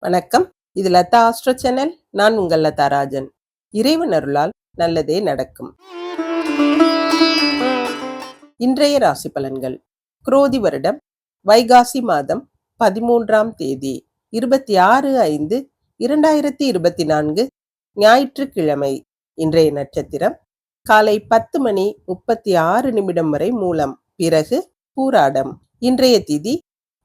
வணக்கம். இது Latha astro channel. நான் உங்கள் லதா ராஜன். இறைவன் அருளால் நல்லதே நடக்கும். இன்றைய ராசி பலன்கள். குரோதி வருடம் வைகாசி மாதம் பதிமூன்றாம் தேதி இருபத்தி ஆறு ஐந்து இரண்டாயிரத்தி இருபத்தி நான்கு ஞாயிற்றுக்கிழமை இன்றைய நட்சத்திரம். காலை பத்து மணி முப்பத்தி ஆறு நிமிடம் வரை மூலம் பிறகு பூராடம். இன்றைய திதி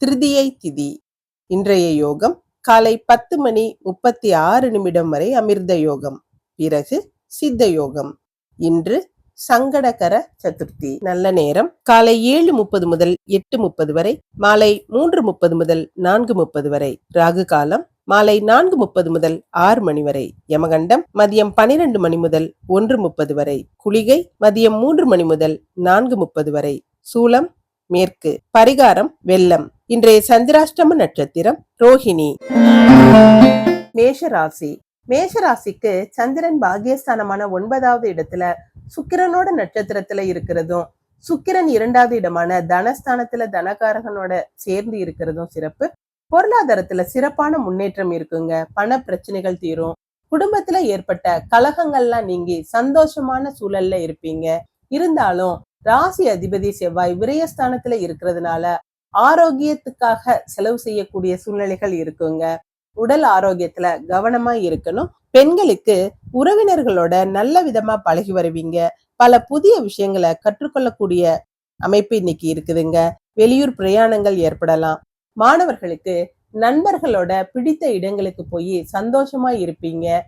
திருதியை திதி. இன்றைய யோகம் காலை பத்து மணி முப்பத்தி ஆறு நிமிடம் வரை அமிர்த யோகம் பிறகு சித்த யோகம். இன்று சங்கடகர சதுர்த்தி. நல்ல நேரம். காலை ஏழு முப்பது முதல் எட்டு முப்பது வரை மாலை மூன்று முப்பது முதல் நான்கு முப்பது வரை ராகு காலம் மாலை நான்கு முப்பது முதல் ஆறு மணி வரை யமகண்டம் மதியம் பனிரெண்டு மணி முதல் ஒன்று முப்பது வரை குளிகை மதியம் மூன்று மணி முதல் நான்கு முப்பது வரை சூலம் மேற்கு. பரிகாரம் வெள்ளம். இன்றைய சந்திராஷ்டம நட்சத்திரம் ரோஹிணி. மேஷராசி. மேஷராசிக்கு சந்திரன் பாகியஸ்தானமான ஒன்பதாவது இடத்துல சுக்கிரனோட நட்சத்திரத்துல இருக்கிறதும் சுக்கிரன் இரண்டாவது இடமான தனஸ்தானத்துல தனகாரகனோட சேர்ந்து இருக்கிறதும் சிறப்பு. பொருளாதாரத்துல சிறப்பான முன்னேற்றம் இருக்குங்க. பண பிரச்சனைகள் தீரும். குடும்பத்துல ஏற்பட்ட கலகங்கள்லாம் நீங்கி சந்தோஷமான சூழல்ல இருப்பீங்க. இருந்தாலும் ராசி அதிபதி செவ்வாய் விரயஸ்தானத்துல இருக்கிறதுனால ஆரோக்கியத்துக்காக செலவு செய்யக்கூடிய சூழ்நிலைகள் இருக்குங்க. உடல் ஆரோக்கியத்துல கவனமா இருக்கணும். பெண்களுக்கு உறவினர்களோட நல்ல விதமா பழகி வருவீங்க. பல புதிய விஷயங்களை கற்றுக்கொள்ளக்கூடிய அமைப்பு இன்னைக்கு இருக்குதுங்க. வெளியூர் பிரயாணங்கள் ஏற்படலாம். மாணவர்களுக்கு நண்பர்களோட பிடித்த இடங்களுக்கு போய் சந்தோஷமா இருப்பீங்க.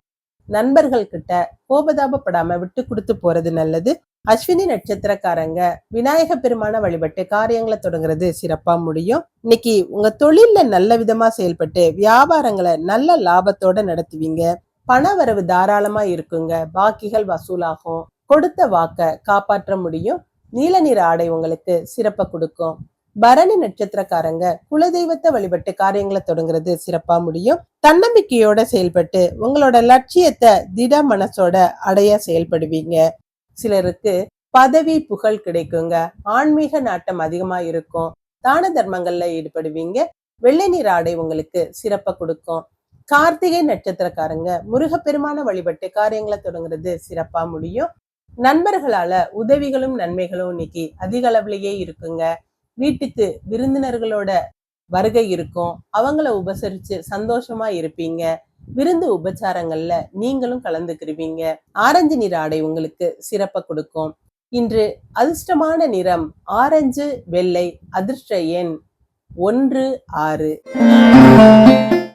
நண்பர்கள் கிட்ட கோபதாபப்படாம விட்டு கொடுத்து போறது நல்லது. அஸ்வினி நட்சத்திரக்காரங்க விநாயக பெருமான வழிபட்டு காரியங்களை தொடங்குறது சிறப்பா முடியும். இன்னைக்கு உங்க தொழில்ல நல்ல விதமா செயல்பட்டு வியாபாரங்களை நல்ல லாபத்தோட நடத்துவீங்க. பண வரவு தாராளமா இருக்குங்க. பாக்கிகள் வசூலாகும். கொடுத்த வாக்க காப்பாற்ற முடியும். நீல நிற ஆடை உங்களுக்கு சிறப்பை கொடுக்கும். பரணி நட்சத்திரக்காரங்க குலதெய்வத்தை வழிபட்டு காரியங்களை தொடங்குறது சிறப்பா முடியும். தன்னம்பிக்கையோட செயல்பட்டு உங்களோட லட்சியத்தை திட மனசோட அடைய செயல்படுவீங்க. சிலருக்கு பதவி புகழ் கிடைக்குங்க. ஆன்மீக நாட்டம் அதிகமா இருக்கும். தான தர்மங்கள்ல ஈடுபடுவீங்க. வெள்ளை நீர் ஆடை உங்களுக்கு சிறப்பை கொடுக்கும். கார்த்திகை நட்சத்திரக்காரங்க முருகப்பெருமான வழிபட்டு காரியங்களை தொடங்குறது சிறப்பா முடியும். நண்பர்களால உதவிகளும் நன்மைகளும் இன்னைக்கு அதிக அளவுலயே இருக்குங்க. வீட்டுக்கு விருந்தினர்களோட வருகை இருக்கும். அவங்கள உபசரிச்சு சந்தோஷமா இருப்பீங்க. விருந்து உபச்சாரங்கள்ல நீங்களும் கலந்துக்கிருவீங்க. ஆரஞ்சு நிற ஆடை உங்களுக்கு சிறப்ப கொடுக்கும். இன்று அதிர்ஷ்டமான நிறம் ஆரஞ்சு வெள்ளை அதிர்ஷ்ட எண் ஒன்று ஆறு.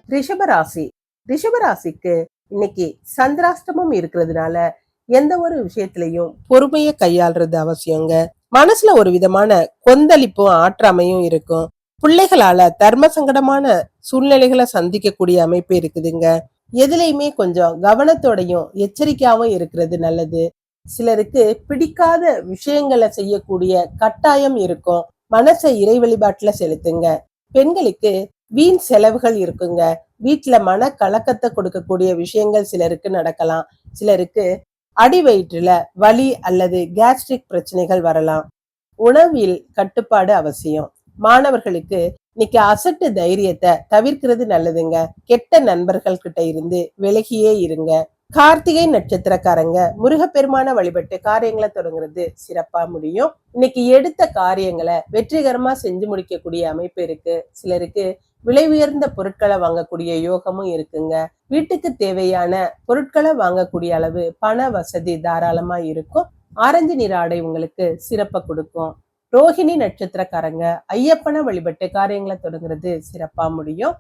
ரிஷபராசி ரிஷபராசிக்கு இன்னைக்கு சந்திராஷ்டமம் இருக்கிறதுனால எந்த ஒரு விஷயத்திலையும் பொறுமையை கையாளுறது அவசியங்க. மனசுல ஒரு விதமான கொந்தளிப்பும் ஆற்றாமையும் இருக்கும். பிள்ளைகளால தர்ம சங்கடமான சூழ்நிலைகளை சந்திக்கக்கூடிய அமைப்பு இருக்குதுங்க. எதுலையுமே கொஞ்சம் கவனத்தோடையும் எச்சரிக்கையாவும் இருக்கிறது நல்லது. சிலருக்கு பிடிக்காத விஷயங்களை செய்யக்கூடிய கட்டாயம் இருக்கும். மனசை இறை வழிபாட்டுல செலுத்துங்க. பெண்களுக்கு வீண் செலவுகள் இருக்குங்க. வீட்டுல மன கலக்கத்தை கொடுக்கக்கூடிய விஷயங்கள் சிலருக்கு நடக்கலாம். சிலருக்கு அடி வயிற்றுல வலி அல்லது கேஸ்ட்ரிக் பிரச்சனைகள் வரலாம். உணவில் கட்டுப்பாடு அவசியம். மாணவர்களுக்கு இன்னைக்கு அசட்டு தைரியத்தை தவிர்க்கிறது நல்லதுங்க. கெட்ட நண்பர்கள் கிட்ட இருந்து விலகியே இருங்க. கார்த்திகை நட்சத்திரக்காரங்க முருகப்பெருமான வழிபட்டு காரியங்களை தொடங்குறது சிறப்பா முடியும். இன்னைக்கு எடுத்த காரியங்களை வெற்றிகரமா செஞ்சு முடிக்கக்கூடிய அமைப்பு இருக்கு. சிலருக்கு விலை உயர்ந்த பொருட்களை வாங்கக்கூடிய யோகமும் இருக்குங்க. வீட்டுக்கு தேவையான பொருட்களை வாங்கக்கூடிய அளவு பண வசதி தாராளமா இருக்கும். ஆரஞ்சு நிற ஆடை உங்களுக்கு சிறப்பை கொடுக்கும். ரோஹிணி நட்சத்திரக்காரங்க ஐயப்பனை வழிபட்டு காரியங்களை தொடங்குறது சிறப்பா முடியும்.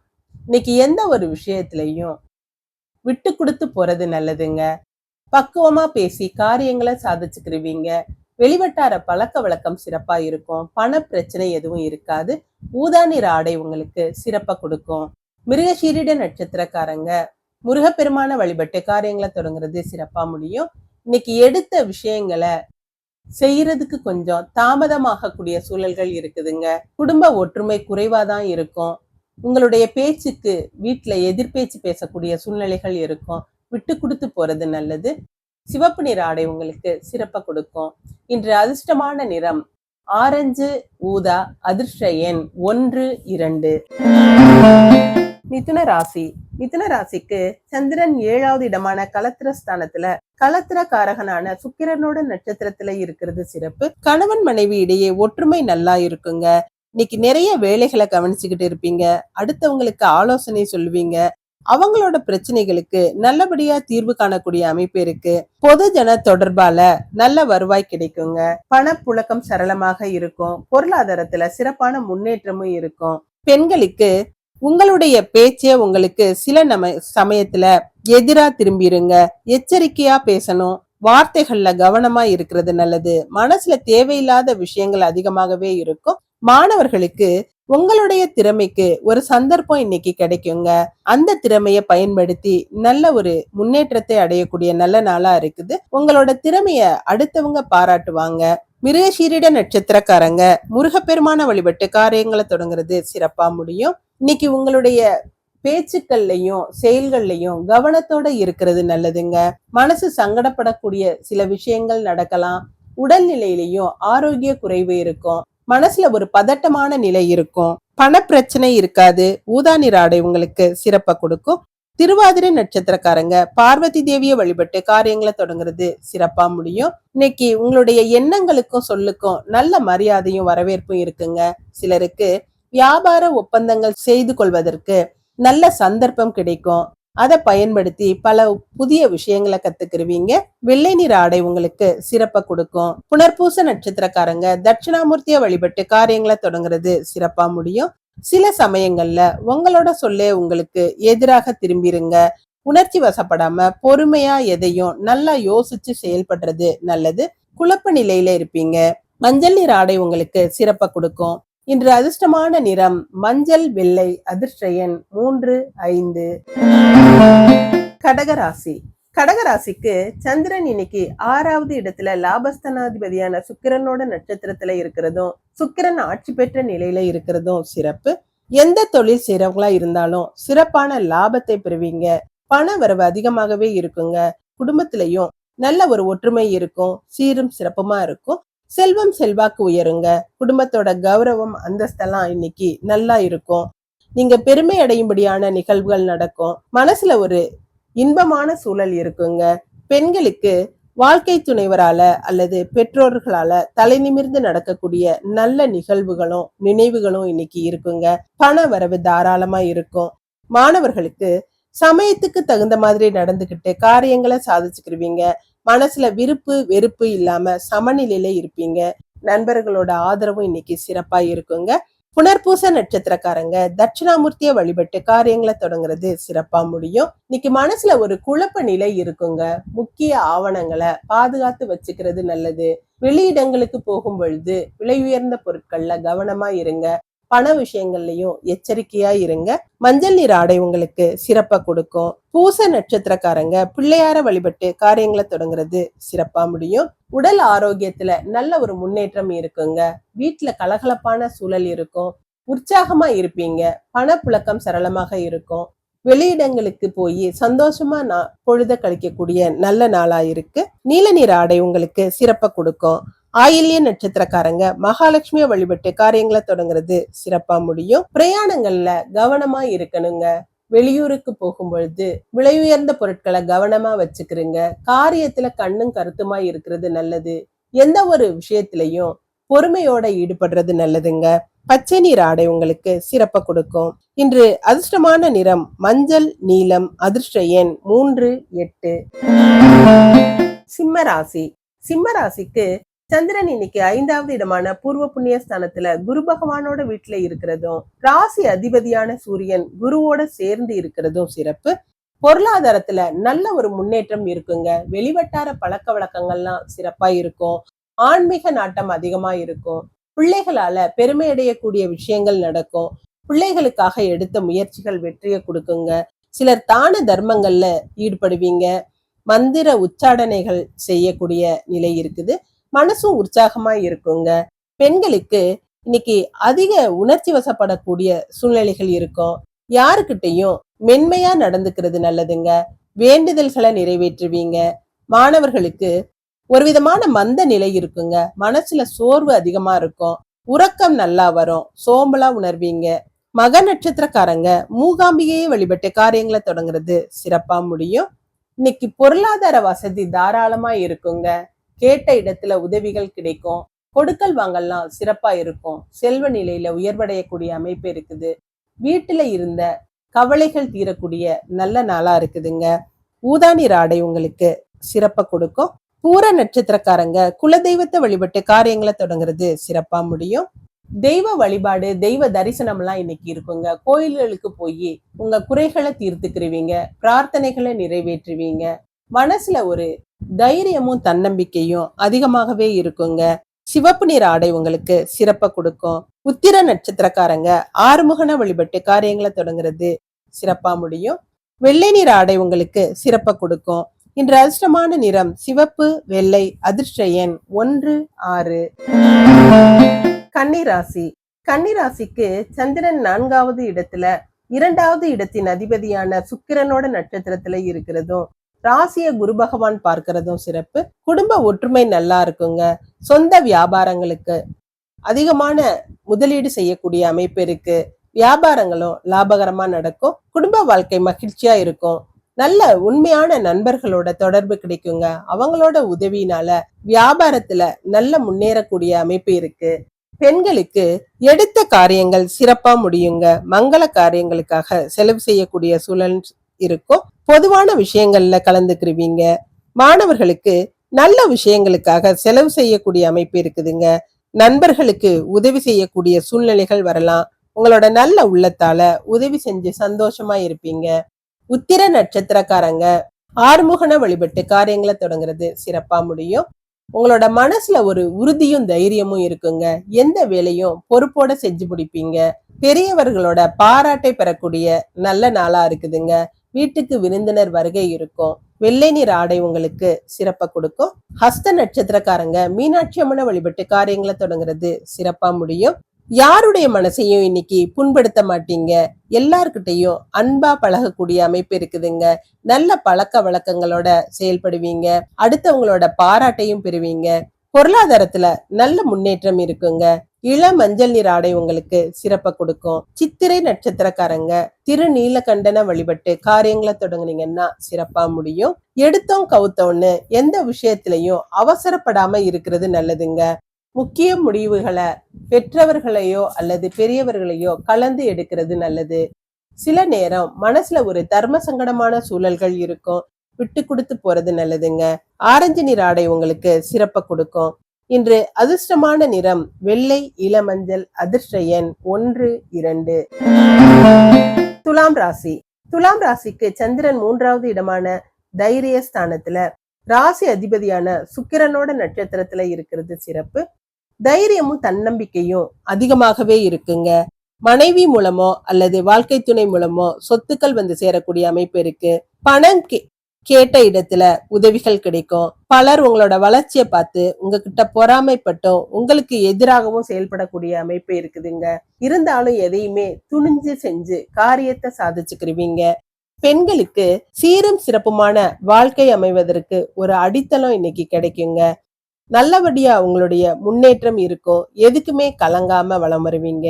இன்னைக்கு எந்த ஒரு விஷயத்திலையும் விட்டு கொடுத்து போறது நல்லதுங்க. பக்குவமா பேசி காரியங்களை சாதிச்சுக்கிருவீங்க. வெளிவட்டார பழக்க வழக்கம் சிறப்பா இருக்கும். பண பிரச்சனை எதுவும் இருக்காது. ஊதா நிற ஆடை உங்களுக்கு சிறப்பா கொடுக்கும். மிருகசீரிட நட்சத்திரக்காரங்க முருகப்பெருமான வழிபட்டு காரியங்களை தொடங்குறது சிறப்பா முடியும். இன்னைக்கு எடுத்த விஷயங்களை செய்யறதுக்கு கொஞ்சம் தாமதமாகக்கூடிய சூழல்கள் இருக்குதுங்க. குடும்ப ஒற்றுமை குறைவாதான் இருக்கும். உங்களுடைய பேச்சுக்கு வீட்டுல எதிர்பேச்சு பேசக்கூடிய சூழ்நிலைகள் இருக்கும். விட்டு கொடுத்து போறது நல்லது. சிவப்பு நிற ஆடை உங்களுக்கு சிறப்ப கொடுக்கும். இன்று அதிர்ஷ்டமான நிறம் ஆரஞ்சு ஊதா அதிர்ஷ்ட எண் ஒன்று இரண்டு. மிதுன ராசி. மிதுன ராசிக்கு சந்திரன் ஏழாவது இடமான கலத்திர ஸ்தானத்துல கலத்திர காரகனான சுக்கிரனோட நட்சத்திரத்துல இருக்கிறது சிறப்பு. கணவன் மனைவி இடையே ஒற்றுமை நல்லா இருக்குங்க. இன்னைக்கு நிறைய வேலைகளை கவனிச்சுக்கிட்டு இருப்பீங்க. அடுத்தவங்களுக்கு ஆலோசனை சொல்லுவீங்க. அவங்களோட பிரச்சனைகளுக்கு நல்லபடியா தீர்வு காணக்கூடிய அமைப்பு இருக்கு. பொது ஜன தொடர்பால நல்ல வருவாய் கிடைக்குங்க. பணப்புழக்கம் சரளமாக இருக்கும். பொருளாதாரத்துல சிறப்பான முன்னேற்றமும் இருக்கும். பெண்களுக்கு உங்களுடைய பேச்சே உங்களுக்கு சில நம சமயத்துல எதிரா திரும்பிடுங்க எச்சரிக்கையா பேசணும் வார்த்தைகள்ல கவனமா இருக்கிறது நல்லது. மனசுல தேவையில்லாத விஷயங்கள் அதிகமாகவே இருக்கும். மாணவர்களுக்கு உங்களுடைய திறமைக்கு ஒரு சந்தர்ப்பம் இன்னைக்கு கிடைக்குங்க. அந்த திறமைய பயன்படுத்தி நல்ல ஒரு முன்னேற்றத்தை அடையக்கூடிய நல்ல நாளா இருக்குது. உங்களோட திறமைய அடுத்தவங்க பாராட்டுவாங்க. மிருகசீரிட நட்சத்திரக்காரங்க முருகப்பெருமான வழிபட்டு காரியங்களை தொடங்குறது சிறப்பா முடியும். இன்னைக்கு உங்களுடைய பேச்சுக்கள்லையும் செயல்கள்லையும் கவனத்தோட இருக்கிறது நல்லதுங்க. மனசு சங்கடப்படக்கூடிய சில விஷயங்கள் நடக்கலாம். உடல்நிலையிலையும் ஆரோக்கிய குறைவு இருக்கும். மனசுல ஒரு பதட்டமான நிலை இருக்கும். பண பிரச்சனை இருக்காது. ஊதா நிற ஆடை உங்களுக்கு சிறப்பை கொடுக்கும். திருவாதிரை நட்சத்திரக்காரங்க பார்வதி தேவியை வழிபட்டு காரியங்களை தொடங்குறது சிறப்பா முடியும். இன்னைக்கு உங்களுடைய எண்ணங்களுக்கும் சொல்லுக்கும் நல்ல மரியாதையும் வரவேற்பும் இருக்குங்க. சிலருக்கு வியாபார ஒப்பந்தங்கள் செய்து கொள்வதற்கு நல்ல சந்தர்ப்பம் கிடைக்கும். அதை பயன்படுத்தி பல புதிய விஷயங்களை கத்துக்கிருவீங்க. வெள்ளை நிற ஆடை உங்களுக்கு சிறப்பை கொடுக்கும். புனர்பூச நட்சத்திரக்காரங்க தட்சிணாமூர்த்தியை வழிபட்டு காரியங்களை தொடங்குறது சிறப்பா முடியும். சில சமயங்கள்ல உங்களோட சொல்லே உங்களுக்கு எதிராக திரும்பிருங்க. உணர்ச்சி வசப்படாம பொறுமையா எதையும் நல்லா யோசிச்சு செயல்படுறது நல்லது. குழப்ப நிலையில இருப்பீங்க. மஞ்சள் நிற ஆடை உங்களுக்கு சிறப்ப கொடுக்கும். இன்று அதிர்ஷ்டமான நிறம் மஞ்சள் வெள்ளை அதிர்ஷ்டயன் மூன்று ஐந்து. கடகராசி. கடகராசிக்கு சந்திரன் இன்னைக்கு ஆறாவது இடத்துல லாபஸ்தனாதிபதியான சுக்கிரனோட நட்சத்திரத்துல இருக்கிறதும் சுக்கிரன் ஆட்சி பெற்ற நிலையில இருக்கிறதும் சிறப்பு. எந்த தொழில் செய்யறவங்களா இருந்தாலும் சிறப்பான லாபத்தை பெறுவீங்க. பண வரவு அதிகமாகவே இருக்குங்க. குடும்பத்திலையும் நல்ல ஒரு ஒற்றுமை இருக்கும். சீரும் சிறப்புமா இருக்கும். செல்வம் செல்வாக்கு உயருங்க. குடும்பத்தோட கௌரவம் அந்தஸ்தெல்லாம் இன்னைக்கு நல்லா இருக்கும். நீங்க பெருமை அடையும்படியான நிகழ்வுகள் நடக்கும். மனசுல ஒரு இன்பமான சூழல் இருக்குங்க. பெண்களுக்கு வாழ்க்கை துணைவரால அல்லது பெற்றோர்களால தலை நிமிர்ந்து நடக்கக்கூடிய நல்ல நிகழ்வுகளும் நினைவுகளும் இன்னைக்கு இருக்குங்க. பண வரவு தாராளமா இருக்கும். மாணவர்களுக்கு சமயத்துக்கு தகுந்த மாதிரி நடந்துகிட்டு காரியங்களை சாதிச்சுக்கிருவீங்க. மனசுல விருப்பு வெறுப்பு இல்லாம சமநிலையில இருப்பீங்க. நண்பர்களோட ஆதரவும் இன்னைக்கு சிறப்பா இருக்குங்க. புனர்பூச நட்சத்திரக்காரங்க தட்சிணாமூர்த்திய வழிபட்டு காரியங்களை தொடங்குறது சிறப்பா முடியும். இன்னைக்கு மனசுல ஒரு குழப்ப நிலை இருக்குங்க. முக்கிய ஆவணங்களை பாதுகாத்து வச்சுக்கிறது நல்லது. வெளியிடங்களுக்கு போகும் பொழுது விலை உயர்ந்த பொருட்கள்ல கவனமா இருங்க. பண விஷயங்கள்லயும் எச்சரிக்கையா இருங்க. மஞ்சள் நீர் ஆடை உங்களுக்கு சிறப்பா கொடுக்கும். பூச நட்சத்திரக்காரங்க பிள்ளையார வழிபட்டு காரியங்களை தொடங்குறது சிறப்பா முடியும். உடல் ஆரோக்கியத்துல நல்ல ஒரு முன்னேற்றம் இருக்குங்க. வீட்டுல கலகலப்பான சூழல் இருக்கும். உற்சாகமா இருப்பீங்க. பணப்புழக்கம் சரளமாக இருக்கும். வெளியிடங்களுக்கு போய் சந்தோஷமா நான் பொழுத கழிக்கக்கூடிய நல்ல நாளா இருக்கு. நீல நீர் ஆடை உங்களுக்கு சிறப்ப கொடுக்கும். ஆயில்ய நட்சத்திரக்காரங்க மகாலட்சுமியை வழிபட்டு காரியங்களை தொடங்குறது சிறப்பா முடியும். பிரயாணங்கள்ல கவனமா இருக்கணுங்க. வெளியூருக்கு போகும் பொழுது விலை உயர்ந்த பொருட்களை கவனமா வச்சுக்கிறீங்க காரியத்துல கண்ணும் கருத்துமா இருக்கிறது நல்லது. எந்த ஒரு விஷயத்திலையும் பொறுமையோட ஈடுபடுறது நல்லதுங்க. பச்சை நீர் ஆடை உங்களுக்கு சிறப்ப கொடுக்கும். இன்று அதிர்ஷ்டமான நிறம் மஞ்சள் நீலம் அதிர்ஷ்ட எண் மூன்று எட்டு. சிம்ம ராசி. சிம்ம ராசிக்கு சந்திரன் இன்னைக்கு ஐந்தாவது இடமான பூர்வ புண்ணிய ஸ்தானத்துல குரு பகவானோட வீட்டுல இருக்கிறதும் ராசி அதிபதியான சூரியன் குருவோட சேர்ந்து இருக்கிறதும் சிறப்பு. பொருளாதாரத்துல நல்ல ஒரு முன்னேற்றம் இருக்குங்க. வெளிவட்டார பழக்க வழக்கங்கள்லாம் சிறப்பா இருக்கும். ஆன்மீக நாட்டம் அதிகமா இருக்கும். பிள்ளைகளால பெருமை அடையக்கூடிய விஷயங்கள் நடக்கும். பிள்ளைகளுக்காக எடுத்த முயற்சிகள் வெற்றியை கொடுக்குங்க. சிலர் தான தர்மங்கள்ல ஈடுபடுவீங்க. மந்திர உச்சாடனைகள் செய்யக்கூடிய நிலை இருக்குது. மனசும் உற்சாகமா இருக்குங்க. பெண்களுக்கு இன்னைக்கு அதிக உணர்ச்சி வசப்படக்கூடிய சூழ்நிலைகள் இருக்கும். யாருக்கிட்டையும் மென்மையா நடந்துக்கிறது நல்லதுங்க. வேண்டுதல்களை நிறைவேற்றுவீங்க. மாணவர்களுக்கு ஒரு விதமான மந்த நிலை இருக்குங்க. மனசுல சோர்வு அதிகமா இருக்கும். உறக்கம் நல்லா வரும். சோம்பலா உணர்வீங்க. மக நட்சத்திரக்காரங்க மூகாம்பிகையை வழிபட்டு காரியங்களை தொடங்குறது சிறப்பா முடியும். இன்னைக்கு பொருளாதார வசதி தாராளமா இருக்குங்க. கேட்ட இடத்துல உதவிகள் கிடைக்கும். கொடுக்கல் வாங்கல்லாம் சிறப்பா இருக்கும். செல்வ நிலையில உயர்வடையக்கூடிய அமைப்பு இருக்குது. வீட்டுல இருந்த கவலைகள் தீரக்கூடிய நல்ல நாளா இருக்குதுங்க. ஊதானி ராடை உங்களுக்கு சிறப்பை கொடுக்கும். பூர நட்சத்திரக்காரங்க குலதெய்வத்தை வழிபட்டு காரியங்களை தொடங்குறது சிறப்பா முடியும். தெய்வ வழிபாடு தெய்வ தரிசனம்லாம் இன்னைக்கு இருக்குங்க. கோயில்களுக்கு போய் உங்க குறைகளை தீர்த்துக்கிருவீங்க. பிரார்த்தனைகளை நிறைவேற்றுவீங்க. மனசுல ஒரு தைரியமும் தன்னம்பிக்கையும் அதிகமாகவே இருக்குங்க. சிவப்பு நிற ஆடை உங்களுக்கு சிறப்பை கொடுக்கும். உத்திர நட்சத்திரக்காரங்க ஆறுமுகன வழிபட்டு காரியங்களை தொடங்குறது சிறப்பா முடியும். வெள்ளை நிற ஆடை உங்களுக்கு சிறப்பை கொடுக்கும். இன்று அதிர்ஷ்டமான நிறம் சிவப்பு வெள்ளை அதிர்ஷ்ட எண் ஒன்று ஆறு. கன்னிராசி. கன்னிராசிக்கு சந்திரன் நான்காவது இடத்துல இரண்டாவது இடத்தின் அதிபதியான சுக்கிரனோட நட்சத்திரத்துல இருக்கிறதும் ராசிய குரு பகவான் பார்க்கிறதும் சிறப்பு. குடும்ப ஒற்றுமை நல்லா இருக்குங்க. சொந்த வியாபாரங்களுக்கு அதிகமான முதலீடு செய்யக்கூடிய அமைப்பு இருக்கு. வியாபாரங்களும் லாபகரமா நடக்கும். குடும்ப வாழ்க்கை மகிழ்ச்சியா இருக்கும். நல்ல உண்மையான நண்பர்களோட தொடர்பு கிடைக்குங்க. அவங்களோட உதவினால வியாபாரத்துல நல்ல முன்னேறக்கூடிய அமைப்பு இருக்கு. பெண்களுக்கு எடுத்த காரியங்கள் சிறப்பா முடியுங்க. மங்கள காரியங்களுக்காக செலவு செய்யக்கூடிய சூழல் இருக்கும். பொதுவான விஷயங்கள்ல கலந்துக்கிருவீங்க. மாணவர்களுக்கு நல்ல விஷயங்களுக்காக செலவு செய்யக்கூடிய அமைப்பு இருக்குதுங்க. நண்பர்களுக்கு உதவி செய்யக்கூடிய சூழ்நிலைகள் வரலாம். உங்களோட நல்ல உள்ளத்தால உதவி செஞ்சு சந்தோஷமா இருப்பீங்க. உத்திர நட்சத்திரக்காரங்க ஆறுமுகன வழிபட்டு காரியங்களை தொடங்குறது சிறப்பா முடியும். உங்களோட மனசுல ஒரு உறுதியும் தைரியமும் இருக்குங்க. எந்த வேலையும் பொறுப்போட செஞ்சு முடிப்பீங்க. பெரியவர்களோட பாராட்டை பெறக்கூடிய நல்ல நாளா இருக்குதுங்க. வீட்டுக்கு விருந்தினர் வருகை இருக்கும். வெள்ளை நீர் ஆடை உங்களுக்கு சிறப்பை கொடுக்கும். ஹஸ்த நட்சத்திரக்காரங்க மீனாட்சி அம்மனை வழிபட்டு காரியங்களை தொடங்குறது சிறப்பா முடியும். யாருடைய மனசையும் இன்னைக்கு புண்படுத்த மாட்டீங்க? எல்லார்கிட்டையும் அன்பா பழகக்கூடிய அமைப்பு இருக்குதுங்க. நல்ல பழக்க வழக்கங்களோட செயல்படுவீங்க. அடுத்தவங்களோட பாராட்டையும் பெறுவீங்க. பொருளாதாரத்துல நல்ல முன்னேற்றம் இருக்குங்க. இள மஞ்சள் நீர் ஆடை உங்களுக்கு சிறப்பை கொடுக்கும். சித்திரை நட்சத்திரக்காரங்க திரு நீலகண்டன வழிபட்டு காரியங்களை தொடங்குனீங்கன்னா சிறப்பா முடியும். எடுத்தோம் கவுத்தோன்னு எந்த விஷயத்திலையும் அவசரப்படாம இருக்கிறது நல்லதுங்க. முக்கிய முடிவுகளை பெற்றவர்களையோ அல்லது பெரியவர்களையோ கலந்து எடுக்கிறது நல்லது. சில நேரம் மனசுல ஒரு தர்ம சங்கடமான சூழல்கள் இருக்கும். விட்டு கொடுத்து போறது நல்லதுங்க. ஆரஞ்சு நிற ஆடை உங்களுக்கு சிறப்பை கொடுக்கும். இன்று அதிர்ஷ்டமான நிறம் வெள்ளை இளமஞ்சள் அதிர்ஷ்ட எண் ஒன்று இரண்டு. துலாம் ராசி. துலாம் ராசிக்கு சந்திரன் மூன்றாவது இடமான தைரிய ஸ்தானத்துல ராசி அதிபதியான சுக்கிரனோட நட்சத்திரத்துல இருக்கிறது சிறப்பு. தைரியமும் தன்னம்பிக்கையும் அதிகமாகவே இருக்குங்க. மனைவி மூலமோ அல்லது வாழ்க்கை துணை மூலமோ சொத்துக்கள் வந்து சேரக்கூடிய அமைப்பு இருக்கு. பணம் கே- கேட்ட இடத்துல உதவிகள் கிடைக்கும். பலர் உங்களோட வளர்ச்சியை பார்த்து உங்ககிட்ட பொறாமைப்பட்டும் உங்களுக்கு எதிராகவும் செயல்படக்கூடிய அமைப்பு இருக்குதுங்க. இருந்தாலும் எதையுமே துணிஞ்சு செஞ்சு காரியத்தை சாதிச்சுக்கிருவீங்க. பெண்களுக்கு சீரும் சிறப்புமான வாழ்க்கை அமைவதற்கு ஒரு அடித்தளம் இன்னைக்கு கிடைக்குங்க. நல்லபடியா உங்களுடைய முன்னேற்றம் இருக்கும். எதுக்குமே கலங்காம வளம் வருவீங்க.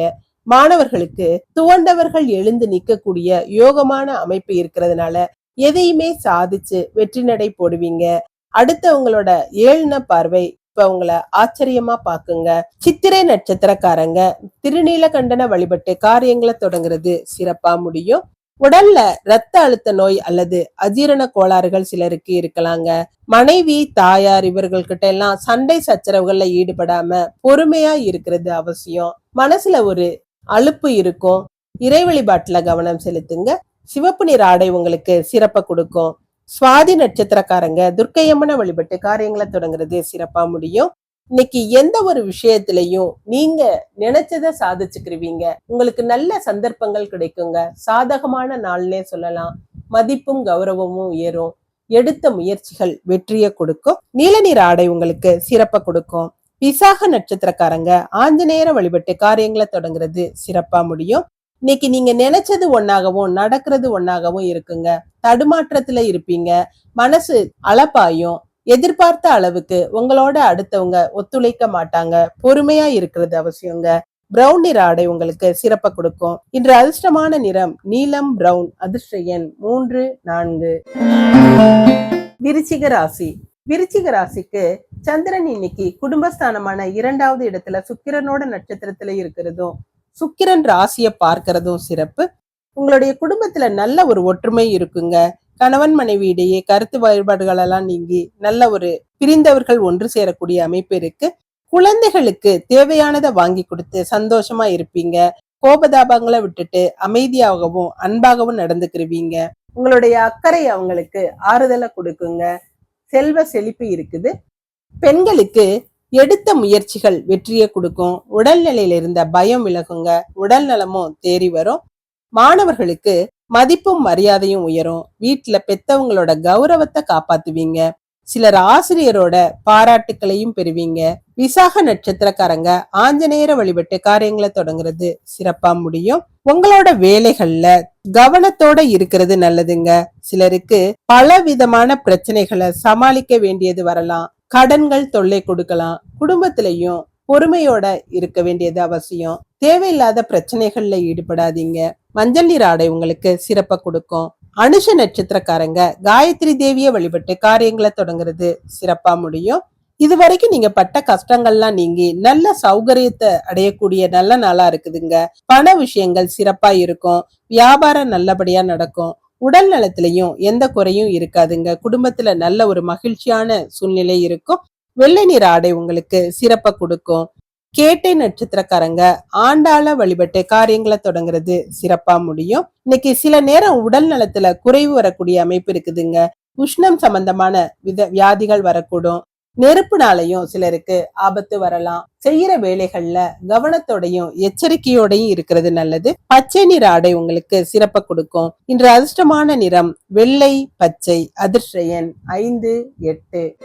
மாணவர்களுக்கு துவண்டவர்கள் எழுந்து நிற்கக்கூடிய யோகமான அமைப்பு இருக்கிறதுனால எதையுமே சாதிச்சு வெற்றி நடை போடுவீங்க. அடுத்தவங்களோட ஏழுன பார்வை இப்ப உங்களை ஆச்சரியமா பாக்குங்க சித்திரை நட்சத்திரக்காரங்க திருநீலகண்டன வழிபட்டு காரியங்களை தொடங்குறது சிறப்பா முடியும். உடல்ல ரத்த அழுத்த நோய் அல்லது அஜீரண கோளாறுகள் சிலருக்கு இருக்கலாங்க. மனைவி தாயார் இவர்கள்கிட்ட எல்லாம் சண்டை சச்சரவுகள்ல ஈடுபடாம பொறுமையா இருக்கிறது அவசியம். மனசுல ஒரு அலுப்பு இருக்கும். இறை வழிபாட்டுல கவனம் செலுத்துங்க. சிவப்பு நிற ஆடை உங்களுக்கு சிறப்பை கொடுக்கும். சுவாதி நட்சத்திரக்காரங்க துர்க்கையம்மனை வழிபட்டு காரியங்களை தொடங்குறது சிறப்பா முடியும். இன்னைக்கு எந்த ஒரு விஷயத்திலையும் நீங்க நினைச்சதை சாதிச்சுக்கிருவீங்க. உங்களுக்கு நல்ல சந்தர்ப்பங்கள் கிடைக்குங்க. சாதகமான நாள்னே சொல்லலாம். மதிப்பும் கௌரவமும் உயரும். எடுத்த முயற்சிகள் வெற்றியை கொடுக்கும். நீலநீர் ஆடை உங்களுக்கு சிறப்பை கொடுக்கும். விசாக நட்சத்திரக்காரங்க ஆஞ்சநேயர வழிபட்டு காரியங்களை தொடங்குறது சிறப்பா முடியும். இன்னைக்கு நீங்க நினைச்சது ஒன்னாகவும் நடக்கிறது ஒன்னாகவும் இருக்குங்க. தடுமாற்றத்துல இருப்பீங்க. மனசு அளப்பாயும் எதிர்பார்த்த அளவுக்கு உங்களோட அடுத்தவங்க ஒத்துழைக்க மாட்டாங்க. பொறுமையா இருக்கிறது அவசியங்க. பிரவுன் நிற ஆடை உங்களுக்கு சிறப்ப கொடுக்கும். இன்று அதிர்ஷ்டமான நிறம் நீலம் பிரவுன் அதிர்ஷ்ட எண் மூன்று நான்கு. விருச்சிக ராசி. விருச்சிக ராசிக்கு சந்திரன் இன்னைக்கு குடும்பஸ்தானமான இரண்டாவது இடத்துல சுக்கிரனோட நட்சத்திரத்துல இருக்கிறதும் சுக்கிரன் ராசியை பார்க்கிறதும் சிறப்பு. உங்களுடைய குடும்பத்துல நல்ல ஒரு ஒற்றுமை இருக்குங்க. கணவன் மனைவி இடையே கருத்து வேறுபாடுகள் எல்லாம் நீங்கி நல்ல ஒரு பிரிந்தவர்கள் ஒன்று சேரக்கூடிய அமைப்பு இருக்கு. குழந்தைகளுக்கு தேவையானதை வாங்கி கொடுத்து சந்தோஷமா இருப்பீங்க. கோபதாபங்களை விட்டுட்டு அமைதியாகவும் அன்பாகவும் நடந்துக்கிருவீங்க. உங்களுடைய அக்கறை அவங்களுக்கு ஆறுதலை கொடுக்குங்க. செல்வ செழிப்பு இருக்குது. பெண்களுக்கு எடுத்த முயற்சிகள் வெற்றியை கொடுக்கும். உடல்நிலையில இருந்த பயம் விலகுங்க. உடல் நலமும் தேறி வரும். மாணவர்களுக்கு மதிப்பும் மரியாதையும் உயரும். வீட்டுல பெத்தவங்களோட கௌரவத்தை காப்பாத்துவீங்க. சிலர் ஆசிரியரோட பாராட்டுக்களையும் பெறுவீங்க. விசாக நட்சத்திரக்காரங்க ஆஞ்சநேயரை வழிபட்டு காரியங்களை தொடங்குறது சிறப்பா முடியும். உங்களோட வேலைகள்ல கவனத்தோட இருக்கிறது நல்லதுங்க. சிலருக்கு பல விதமான பிரச்சனைகளை சமாளிக்க வேண்டியது வரலாம். கடன்கள் தொல்லை கொடுக்கலாம். குடும்பத்திலையும் பொறுமையோட இருக்க வேண்டியது அவசியம். தேவையில்லாத பிரச்சனைகள்ல ஈடுபடாதீங்க. மஞ்சள் நீர் ஆடை உங்களுக்கு சிறப்பை கொடுக்கும். அனுஷ நட்சத்திரக்காரங்க காயத்ரி தேவியை வழிபட்டு காரியங்களை தொடங்குறது சிறப்பா முடியும். இது வரைக்கும் நீங்க பட்ட கஷ்டங்கள்லாம் நீங்கி நல்ல சௌகரியத்தை அடையக்கூடிய நல்ல நாளா இருக்குதுங்க. பண விஷயங்கள் சிறப்பா இருக்கும். வியாபாரம் நல்லபடியா நடக்கும். உடல் நலத்திலையும் எந்த குறையும் இருக்காதுங்க. குடும்பத்துல நல்ல ஒரு மகிழ்ச்சியான சூழ்நிலை இருக்கும். வெள்ளை நிற ஆடை உங்களுக்கு சிறப்பை கொடுக்கும். கேட்டை நட்சத்திரக்காரங்க ஆண்டாள வழிபட்டு காரியங்களை தொடங்குறது சிறப்பா முடியும். இன்னைக்கு சில நேரம் உடல் நலத்துல குறைவு வரக்கூடிய அமைப்பு இருக்குதுங்க. உஷ்ணம் சம்பந்தமான வித வியாதிகள் வரக்கூடும். நெருப்புனாலையும் சிலருக்கு ஆபத்து வரலாம். செய்யற வேலைகள்ல கவனத்தோடையும் எச்சரிக்கையோடையும் இருக்கிறது நல்லது. பச்சை நிற ஆடை உங்களுக்கு சிறப்ப கொடுக்கும். இன்று அதிர்ஷ்டமான நிறம் வெள்ளை பச்சை அதிர்ஷ்ட எண் ஐந்து எட்டு.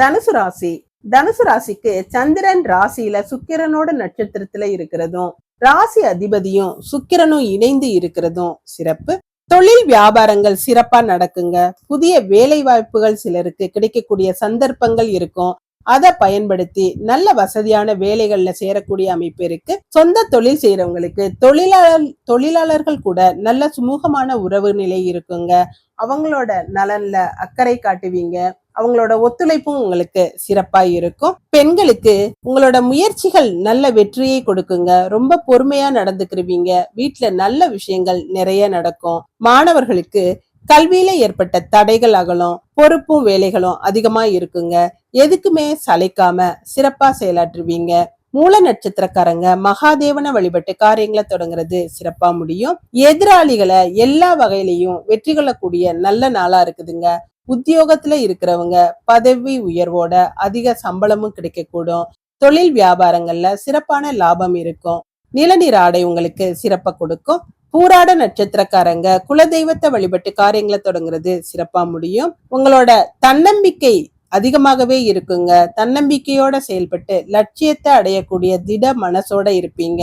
தனுசு ராசி தனுசு ராசிக்கு சந்திரன் ராசியில சுக்கிரனோட நட்சத்திரத்துல இருக்கிறதும் ராசி அதிபதியும் சுக்கிரனும் இணைந்து இருக்கிறதும் சிறப்பு. தொழில் வியாபாரங்கள் சிறப்பா நடக்குங்க. புதிய வேலை வாய்ப்புகள் சிலருக்கு கிடைக்கக்கூடிய சந்தர்ப்பங்கள் இருக்கும். அதை பயன்படுத்தி நல்ல வசதியான வேலைகள்ல சேரக்கூடிய அமைப்பு இருக்கு. சொந்த தொழில் செய்யறவங்களுக்கு தொழிலாளர் தொழிலாளர்கள் கூட நல்ல சுமூகமான உறவு நிலை இருக்குங்க. அவங்களோட நலன்ல அக்கறை காட்டுவீங்க. அவங்களோட ஒத்துழைப்பும் உங்களுக்கு சிறப்பா இருக்கும். பெண்களுக்கு உங்களோட முயற்சிகள் நல்ல வெற்றியை கொடுக்குங்க. ரொம்ப பொறுமையா நடந்துக்கிருவீங்க. வீட்டுல நல்ல விஷயங்கள் நிறைய நடக்கும். மாணவர்களுக்கு கல்வியில ஏற்பட்ட தடைகள் அகலும் பொறுப்பும் வேலைகளும் அதிகமா இருக்குங்க. எதுக்குமே சளைக்காம சிறப்பா செயலாற்றுவீங்க. மூல நட்சத்திரக்காரங்க மகாதேவனை வழிபட்டு காரியங்களை தொடங்குறது சிறப்பா முடியும். எதிராளிகளை எல்லா வகையிலையும் வெற்றி கொள்ளக்கூடிய நல்ல நாளா இருக்குதுங்க. உத்தியோகத்துல இருக்கிறவங்க பதவி உயர்வோட அதிக சம்பளமும் கிடைக்கக்கூடும். தொழில் வியாபாரங்கள்ல சிறப்பான லாபம் இருக்கும். நிலநீர் ஆடை உங்களுக்கு சிறப்பை கொடுக்கும். பூராட நட்சத்திரக்காரங்க குலதெய்வத்தை வழிபட்டு காரியங்களை தொடங்குறது சிறப்பா முடியும். உங்களோட தன்னம்பிக்கை அதிகமாகவே இருக்குங்க. தன்னம்பிக்கையோட செயல்பட்டு லட்சியத்தை அடையக்கூடிய திட மனசோட இருப்பீங்க.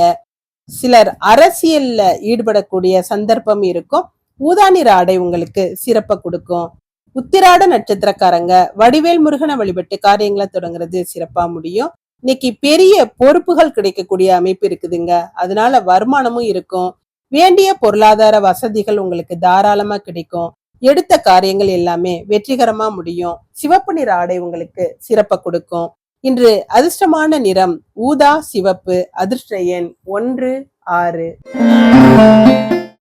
சிலர் அரசியல்ல ஈடுபடக்கூடிய சந்தர்ப்பம் இருக்கும். ஊதாநிற ஆடை உங்களுக்கு சிறப்பை கொடுக்கும். உத்திராட நட்சத்திரக்காரங்க வடிவேல் முருகனை வழிபட்டு காரியங்களை தொடங்குறது சிறப்பா முடியும். இன்னைக்கு பெரிய பொறுப்புகள் கிடைக்கக்கூடிய அமைப்பு இருக்குதுங்க. அதனால வருமானமும் இருக்கும். வேண்டிய பொருளாதார வசதிகள் உங்களுக்கு தாராளமா கிடைக்கும். எடுத்த காரியங்கள் எல்லாமே வெற்றிகரமா முடியும். சிவப்பு நிற ஆடை உங்களுக்கு சிறப்ப கொடுக்கும். இன்று அதிர்ஷ்டமான நிறம் ஊதா சிவப்பு அதிர்ஷ்ட எண் ஒன்று ஆறு.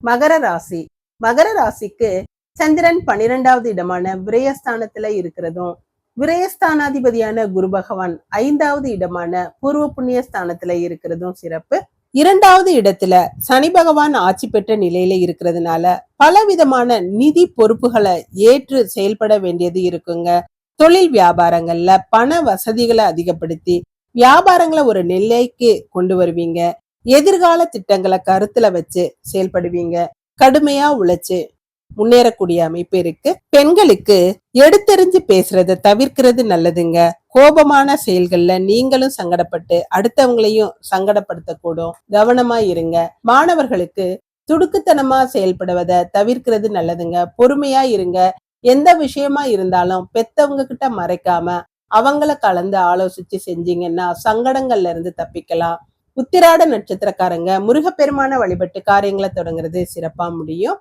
மகர ராசி. மகர ராசிக்கு சந்திரன் பன்னிரெண்டாவது இடமான விரயஸ்தானத்துல இருக்கிறதும் விரயஸ்தானாதிபதியான குரு பகவான் ஐந்தாவது இடமான பூர்வ புண்ணிய ஸ்தானத்துல இருக்கிறதும் சிறப்பு. இரண்டாவது இடத்துல சனி பகவான் ஆட்சி பெற்ற நிலையில இருக்கிறதுனால பல விதமான நிதி பொறுப்புகளை ஏற்று செயல்பட வேண்டியது இருக்குங்க. தொழில் வியாபாரங்கள்ல பண வசதிகளை அதிகப்படுத்தி வியாபாரங்களை ஒரு நிலைக்கு கொண்டு வருவீங்க. எதிர்கால திட்டங்களை கருத்துல வச்சு செயல்படுவீங்க. கடுமையா உழைச்சு முன்னேறக்கூடிய அமைப்பு இருக்கு. பெண்களுக்கு எடுத்தெறிஞ்சு பேசுறத தவிர்க்கிறது நல்லதுங்க. கோபமான செயல்கள்ல நீங்களும் சங்கடப்பட்டு அடுத்தவங்களையும் சங்கடப்படுத்தக்கூடும். கவனமா இருங்க. மாணவர்களுக்கு துடுக்குத்தனமா செயல்படுவதை தவிர்க்கிறது நல்லதுங்க. பொறுமையா இருங்க. எந்த விஷயமா இருந்தாலும் பெத்தவங்க கிட்ட மறைக்காம அவங்கள கலந்து ஆலோசிச்சு செஞ்சீங்கன்னா சங்கடங்கள்ல இருந்து தப்பிக்கலாம். உத்திராட நட்சத்திரக்காரங்க முருகப்பெருமான வழிபட்டு காரியங்களை தொடங்குறது சிறப்பா முடியும்.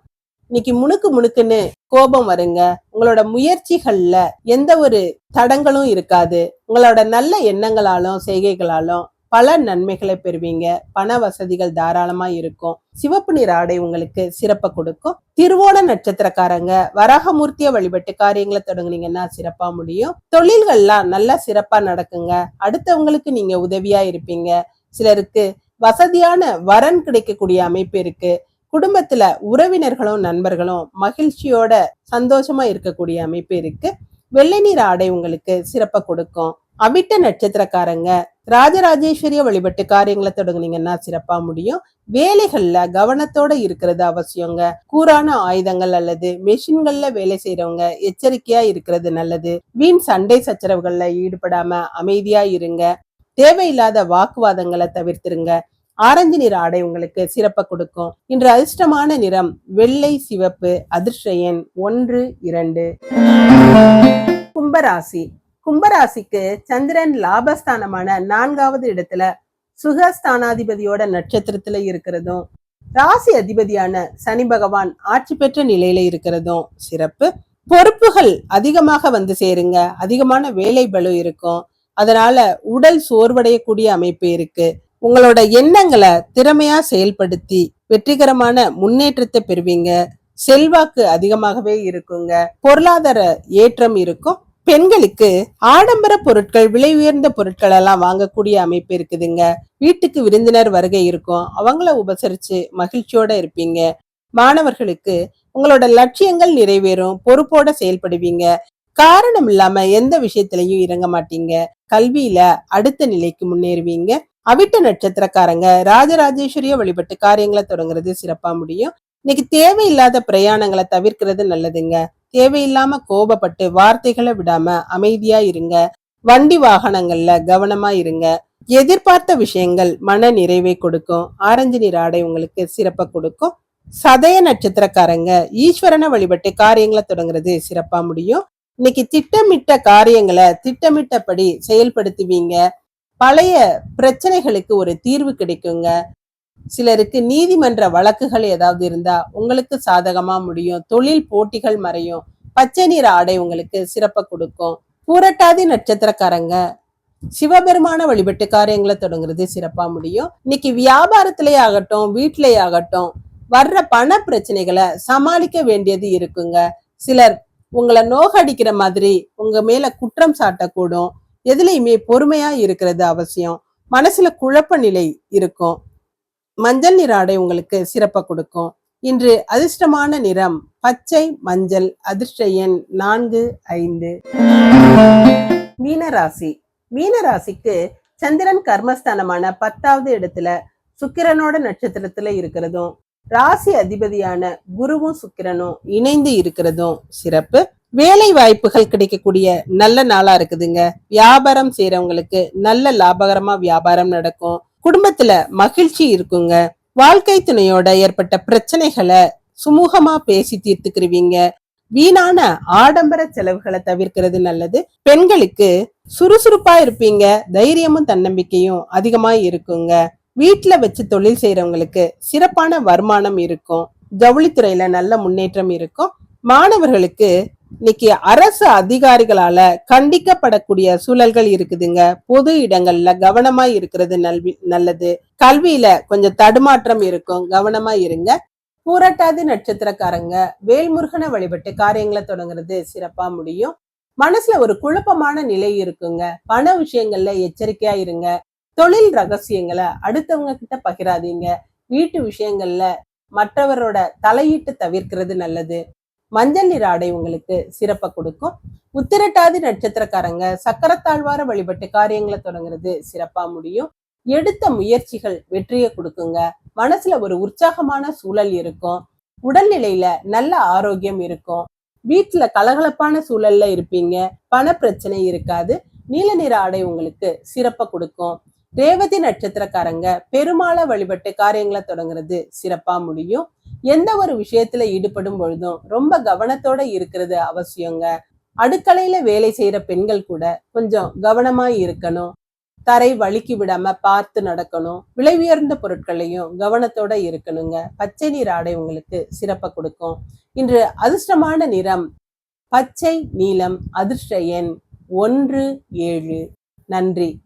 இன்னைக்கு முணுக்கு முணுக்குன்னு கோபம் வருங்க. உங்களோட முயற்சிகள்ல எந்த ஒரு தடங்களும் இருக்காது. உங்களோட நல்ல எண்ணங்களாலும் செய்கைகளாலும் பல நன்மைகளை பெறுவீங்க. பண வசதிகள் தாராளமா இருக்கும். சிவப்பு நிற ஆடை உங்களுக்கு சிறப்பை கொடுக்கும். திருவோண நட்சத்திரக்காரங்க வராகமூர்த்திய வழிபட்டு காரியங்களை தொடங்குனீங்கன்னா சிறப்பா முடியும். தொழில்கள்லாம் நல்லா சிறப்பா நடக்குங்க. அடுத்தவங்களுக்கு நீங்க உதவியா இருப்பீங்க. சிலருக்கு வசதியான வரன் கிடைக்கக்கூடிய அமைப்பு இருக்கு. குடும்பத்துல உறவினர்களும் நண்பர்களும் மகிழ்ச்சியோட சந்தோஷமா இருக்கக்கூடிய அமைப்பு இருக்கு. வெள்ளை நீர் ஆடை உங்களுக்கு சிறப்பை கொடுக்கும். அவிட்ட நட்சத்திரக்காரங்க ராஜராஜேஸ்வரிய வழிபட்டு காரியங்களை தொடங்குனீங்கன்னா சிறப்பா முடியும். வேலைகள்ல கவனத்தோட இருக்கிறது அவசியங்க. கூரான ஆயுதங்கள் அல்லது மெஷின்கள்ல வேலை செய்யறவங்க எச்சரிக்கையா இருக்கிறது நல்லது. வீண் சண்டை சச்சரவுகள்ல ஈடுபடாம அமைதியா இருங்க. தேவையில்லாத வாக்குவாதங்களை தவிர்த்திருங்க. ஆரஞ்சு நிற ஆடை உங்களுக்கு சிறப்பை கொடுக்கும். இன்று அதிர்ஷ்டமான நிறம் வெள்ளை சிவப்பு அதிர்ஷ்ட எண் ஒன்று இரண்டு. கும்பராசி. கும்பராசிக்கு சந்திரன் லாபஸ்தானமான நான்காவது இடத்துல சுகஸ்தானாதிபதியோட நட்சத்திரத்துல இருக்கிறதும் ராசி அதிபதியான சனி பகவான் ஆட்சி பெற்ற நிலையில இருக்கிறதும் சிறப்பு. பொறுப்புகள் அதிகமாக வந்து சேருங்க. அதிகமான வேலை பலு இருக்கும். அதனால உடல் சோர்வடையக்கூடிய அமைப்பு இருக்கு. உங்களோட எண்ணங்களை திறமையா செயல்படுத்தி வெற்றிகரமான முன்னேற்றத்தை பெறுவீங்க. செல்வாக்கு அதிகமாகவே இருக்குங்க. பொருளாதார ஏற்றம் இருக்கும். பெண்களுக்கு ஆடம்பர பொருட்கள் விலை உயர்ந்த பொருட்கள் எல்லாம் வாங்கக்கூடிய அமைப்பு இருக்குதுங்க. வீட்டுக்கு விருந்தினர் வருகை இருக்கும். அவங்கள உபசரிச்சு மகிழ்ச்சியோட இருப்பீங்க. மாணவர்களுக்கு உங்களோட லட்சியங்கள் நிறைவேறும். பொறுப்போட செயல்படுவீங்க. காரணம் இல்லாம எந்த விஷயத்திலையும் இறங்க மாட்டீங்க. கல்வியில அடுத்த நிலைக்கு முன்னேறுவீங்க. அவிட்ட நட்சத்திரக்காரங்க ராஜராஜேஸ்வரிய வழிபட்டு காரியங்களை தொடங்குறது சிறப்பா முடியும். இன்னைக்கு தேவையில்லாத பிரயாணங்களை தவிர்க்கிறது நல்லதுங்க. தேவையில்லாம கோபப்பட்டு வார்த்தைகளை விடாம அமைதியா இருங்க. வண்டி வாகனங்கள்ல கவனமா இருங்க. எதிர்பார்த்த விஷயங்கள் மன நிறைவை கொடுக்கும். ஆரஞ்சு நிற ஆடை உங்களுக்கு சிறப்பை கொடுக்கும். சதய நட்சத்திரக்காரங்க ஈஸ்வரனை வழிபட்டு காரியங்களை தொடங்குறது சிறப்பா முடியும். இன்னைக்கு திட்டமிட்ட காரியங்களை திட்டமிட்டபடி செயல்படுத்துவீங்க. பழைய பிரச்சனைகளுக்கு ஒரு தீர்வு கிடைக்குங்க. சிலருக்கு நீதிமன்ற வழக்குகள் ஏதாவது இருந்தா உங்களுக்கு சாதகமா முடியும். தொழில் போட்டிகள் மறையும். பச்சை நிற ஆடை உங்களுக்கு சிறப்பை கொடுக்கும். பூரட்டாதி நட்சத்திரக்காரங்க சிவபெருமான வழிபட்டு காரியங்களை தொடங்குறது சிறப்பா முடியும். இன்னைக்கு வியாபாரத்திலே ஆகட்டும் வீட்டிலே ஆகட்டும் வர்ற பண பிரச்சனைகளை சமாளிக்க வேண்டியது இருக்குங்க. சிலர் உங்களை நோகடிக்கிற மாதிரி உங்க மேல குற்றம் சாட்டக்கூடும். எதுலையுமே பொறுமையா இருக்கிறது அவசியம். மனசுல குழப்ப நிலை இருக்கும். மஞ்சள் நிற ஆடை உங்களுக்கு சிறப்பை கொடுக்கும். இன்று அதிர்ஷ்டமான நிறம் பச்சை மஞ்சள் அதிர்ஷ்ட எண் நான்கு ஐந்து. மீனராசி. மீனராசிக்கு சந்திரன் கர்மஸ்தானமான பத்தாவது இடத்துல சுக்கிரனோட நட்சத்திரத்துல இருக்கிறதும் ராசி அதிபதியான குருவும் சுக்கிரனும் இணைந்து இருக்கிறதும் சிறப்பு. வேலை வாய்ப்புகள் கிடைக்கக்கூடிய நல்ல நாளா இருக்குதுங்க. வியாபாரம் செய்யறவங்களுக்கு நல்ல லாபகரமா வியாபாரம் நடக்கும். குடும்பத்துல மகிழ்ச்சி இருக்குங்க. வாழ்க்கை துணையோட ஏற்பட்ட பிரச்சனைகளை சுமூகமா பேசி தீர்த்துக்கிருவீங்க. வீணான ஆடம்பர செலவுகளை தவிர்க்கிறது நல்லது. பெண்களுக்கு சுறுசுறுப்பா இருப்பீங்க. தைரியமும் தன்னம்பிக்கையும் அதிகமா இருக்குங்க. வீட்டுல வச்சு தொழில் செய்யறவங்களுக்கு சிறப்பான வருமானம் இருக்கும். ஜவுளித்துறையில நல்ல முன்னேற்றம் இருக்கும். மாணவர்களுக்கு இன்னைக்கு அரசு அதிகாரிகளால கண்டிக்கப்படக்கூடிய சூழல்கள் இருக்குதுங்க. பொது இடங்கள்ல கவனமா இருக்கிறது நல்வி நல்லது. கல்வியில கொஞ்சம் தடுமாற்றம் இருக்கும். கவனமா இருங்க. பூரட்டாதி நட்சத்திரக்காரங்க வேல்முருகனை வழிபட்டு காரியங்களை தொடங்குறது சிறப்பா முடியும். மனசுல ஒரு குழப்பமான நிலை இருக்குங்க. பண விஷயங்கள்ல எச்சரிக்கையா இருங்க. தொழில் ரகசியங்களை அடுத்தவங்க கிட்ட பகிராதீங்க. வீட்டு விஷயங்கள்ல மற்றவரோட தலையீட்டு தவிர்க்கிறது நல்லது. மஞ்சள் நிற ஆடை உங்களுக்கு சிறப்பை கொடுக்கும். உத்திரட்டாதி நட்சத்திரக்காரங்க சக்கரத்தாழ்வார வழிபட்டு காரியங்களை தொடங்குறது சிறப்பா முடியும். எடுத்த முயற்சிகள் வெற்றியை கொடுக்குங்க. மனசுல ஒரு உற்சாகமான சூழல் இருக்கும். உடல்நிலையில நல்ல ஆரோக்கியம் இருக்கும். வீட்டுல கலகலப்பான சூழல்ல இருப்பீங்க. பண பிரச்சனை இருக்காது. நீல நிற ஆடை உங்களுக்கு சிறப்பை கொடுக்கும். ரேவதி நட்சத்திரக்காரங்க பெருமாளை வழிபட்டு காரியங்களை தொடங்குறது சிறப்பா முடியும். எந்த ஒரு விஷயத்துல ஈடுபடும் பொழுதும் ரொம்ப கவனத்தோட இருக்கிறது அவசியங்க. அடுக்கலையில வேலை செய்யற பெண்கள் கூட கொஞ்சம் கவனமா இருக்கணும். தரை வழுக்கி விடாம பார்த்து நடக்கணும். விலை உயர்ந்த பொருட்களையும் கவனத்தோட இருக்கணுங்க. பச்சை நீர் ஆடை உங்களுக்கு சிறப்பை கொடுக்கும். இன்று அதிர்ஷ்டமான நிறம் பச்சை நீலம் அதிர்ஷ்ட எண் ஒன்று ஏழு. நன்றி.